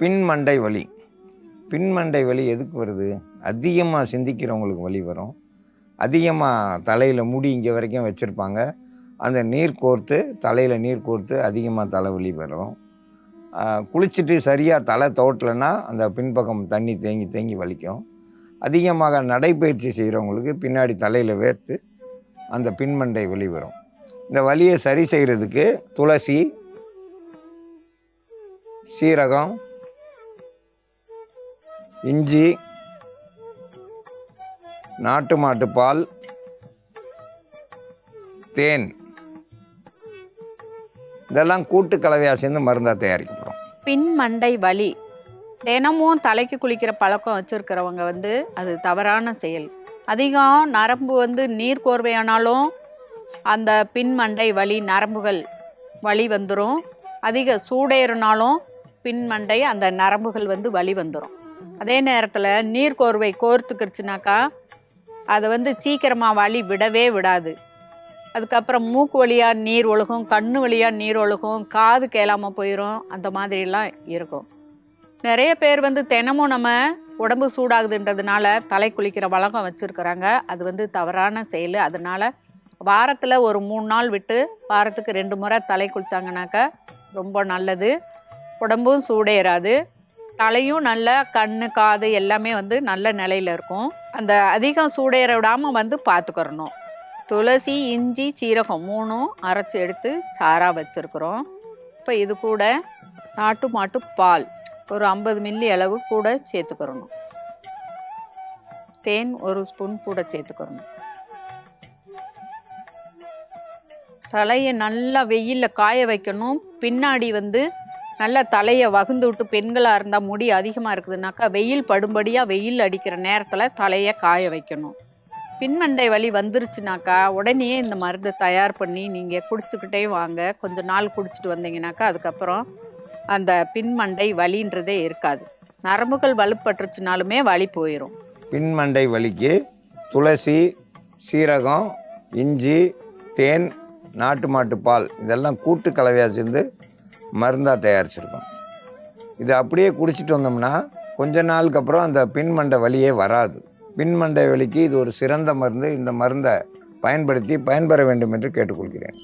பின்மண்டை வலி. பின்மண்டை வலி எதுக்கு வருது? அதிகமாக சிந்திக்கிறவங்களுக்கு வலி வரும். அதிகமாக தலையில் முடி இங்கே வரைக்கும் வச்சுருப்பாங்க. அந்த நீர் கோர்த்து தலையில் நீர் கோர்த்து அதிகமாக தலைவலி வரும். குளிச்சுட்டு சரியாக தலை தோட்டலைன்னா அந்த பின்பக்கம் தண்ணி தேங்கி தேங்கி வலிக்கும். அதிகமாக நடைப்பயிற்சி செய்கிறவங்களுக்கு பின்னாடி தலையில் வேர்த்து அந்த பின்மண்டை வலி வரும். இந்த வலியை சரி செய்கிறதுக்கு துளசி சீரகம் இஞ்சி நாட்டு மாட்டுப்பால் தேன். இதெல்லாம் கூட்டு கலவையாக சேர்ந்து மருந்தாக தயாரிக்கப்படும். பின் மண்டை வலி. தினமும் தலைக்கு குளிக்கிற பழக்கம் வச்சுருக்கிறவங்க வந்து அது தவறான செயல். அதிகம் நரம்பு வந்து நீர் கோர்வையானாலும் அந்த பின் மண்டை வலி நரம்புகள் வலி வந்துடும் அதிக சூடேறினாலும் பின் மண்டை அந்த நரம்புகள் வந்து வலி வந்துடும் அதே நேரத்தில் நீர்க்கோர்வை கோர்த்துக்கிடுச்சுனாக்கா அதை வந்து சீக்கிரமாக வலி விடவே விடாது. அதுக்கப்புறம் மூக்கு வழியாக நீர் ஒழுகும் கண்ணு வழியாக நீர் ஒழுகும் காது கேளாமல் போயிடும் அந்த மாதிரிலாம் இருக்கும். நிறைய பேர் வந்து தினமும் நம்ம உடம்பு சூடாகுதுன்றதுனால தலை குளிக்கிற வழக்கம் வச்சுருக்குறாங்க. அது வந்து தவறான செயல். அதனால் வாரத்தில் ஒரு மூணு நாள் விட்டு வாரத்துக்கு ரெண்டு முறை தலை குளித்தாங்கனாக்க ரொம்ப நல்லது. உடம்பும் சூடேறாது. தலையும் நல்ல கண்ணு காது எல்லாமே வந்து நல்ல நிலையில் இருக்கும். அந்த அதிகம் சூடேற விடாமல் வந்து பார்த்துக்கிறணும் துளசி இஞ்சி சீரகம் மூணும் அரைச்சி எடுத்து சாராக வச்சுருக்குறோம். இப்போ இது கூட நாட்டு மாட்டு பால் ஒரு ஐம்பது மில்லி அளவு கூட சேர்த்துக்கிறணும். தேன் ஒரு ஸ்பூன் கூட சேர்த்துக்கிறணும். தலையை நல்லா வெயிலில் காய வைக்கணும். பின்னாடி வந்து நல்லா தலையை வகுந்து விட்டு பெண்களாக இருந்தால் முடி அதிகமாக இருக்குதுனாக்கா வெயில் படும்படியாக வெயில் அடிக்கிற நேரத்தில் தலையை காய வைக்கணும். பின்மண்டை வலி வந்துருச்சுனாக்கா உடனே இந்த மருந்து தயார் பண்ணி நீங்கள் குடிச்சுக்கிட்டே வாங்க. கொஞ்ச நாள் குடிச்சிட்டு வந்தீங்கனாக்கா அதுக்கப்புறம் அந்த பின்மண்டை வலின்றதே இருக்காது. நரம்புகள் வலுப்பட்டுருச்சுனாலுமே வலி போயிடும் பின்மண்டை வலிக்கு துளசி சீரகம் இஞ்சி தேன் நாட்டு மாட்டு பால் இதெல்லாம் கூட்டு கலவையாக சேர்ந்து மருந்தாக தயாரிச்சிருக்கோம். இது அப்படியே குடிச்சிட்டு வந்தோம்னா கொஞ்ச நாளுக்கு அப்புறம் அந்த பின்மண்டை வலியே வராது. பின்மண்டை வலிக்கு இது ஒரு சிறந்த மருந்து. இந்த மருந்தை பயன்படுத்தி பயன்பெற வேண்டும் என்று கேட்டுக்கொள்கிறேன்.